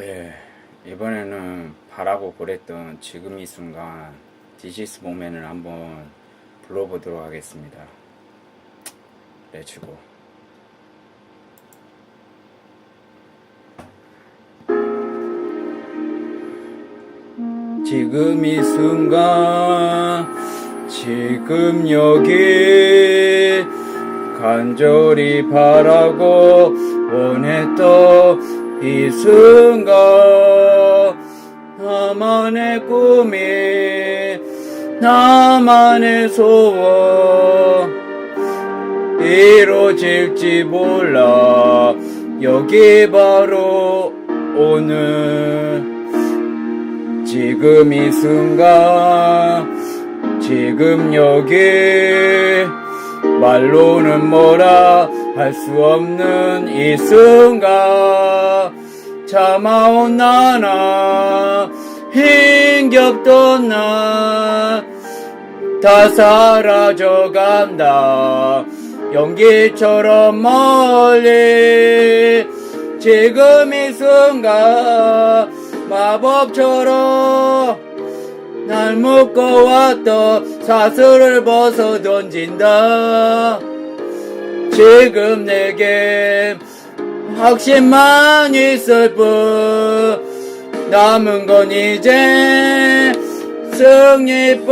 예, 이번에는 바라고 그랬던 지금 이 순간 디시스 모멘을 한번 불러보도록 하겠습니다. 레츠고. 지금 이 순간, 지금 여기, 간절히 바라고 원했던 이 순간 나만의 꿈이 나만의 소원 이루어질지 몰라. 여기 바로 오늘 지금 이 순간 지금 여기. 말로는 뭐라 할 수 없는 이 순간 참아온 나나 힘겹던 나 다 사라져간다. 연기처럼 멀리 지금 이 순간 마법처럼 날 묶어왔던 사슬을 벗어 던진다 지금 내게 확신만 있을 뿐. 남은 건 이제 승리뿐.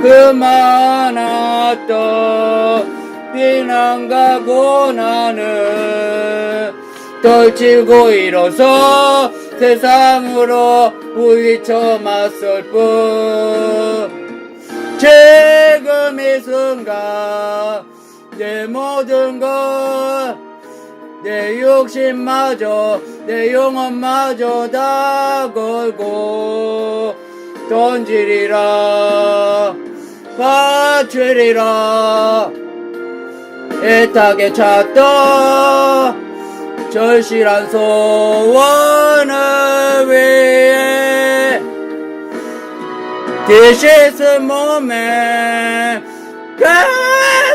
그만했던 비난과 고난을 떨치고 일어서 세상으로 부딪혀 맞설 뿐. 지금 이 순간 내 모든 것 내 욕심마저 내 영혼마저 다 걸고 던지리라 바치리라 애타게 찾던 절실한 소원을 위해 moment 그모여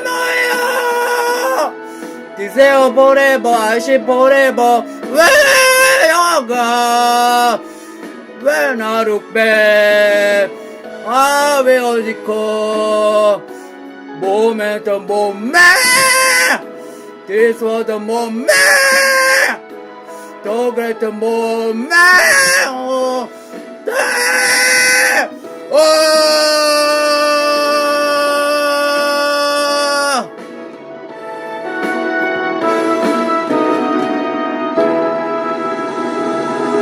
디세요 forever 아시 forever 왜 여가 왜 나를 빼아왜 어디코 moment the moment this was the moment the great moment oh, 네. 어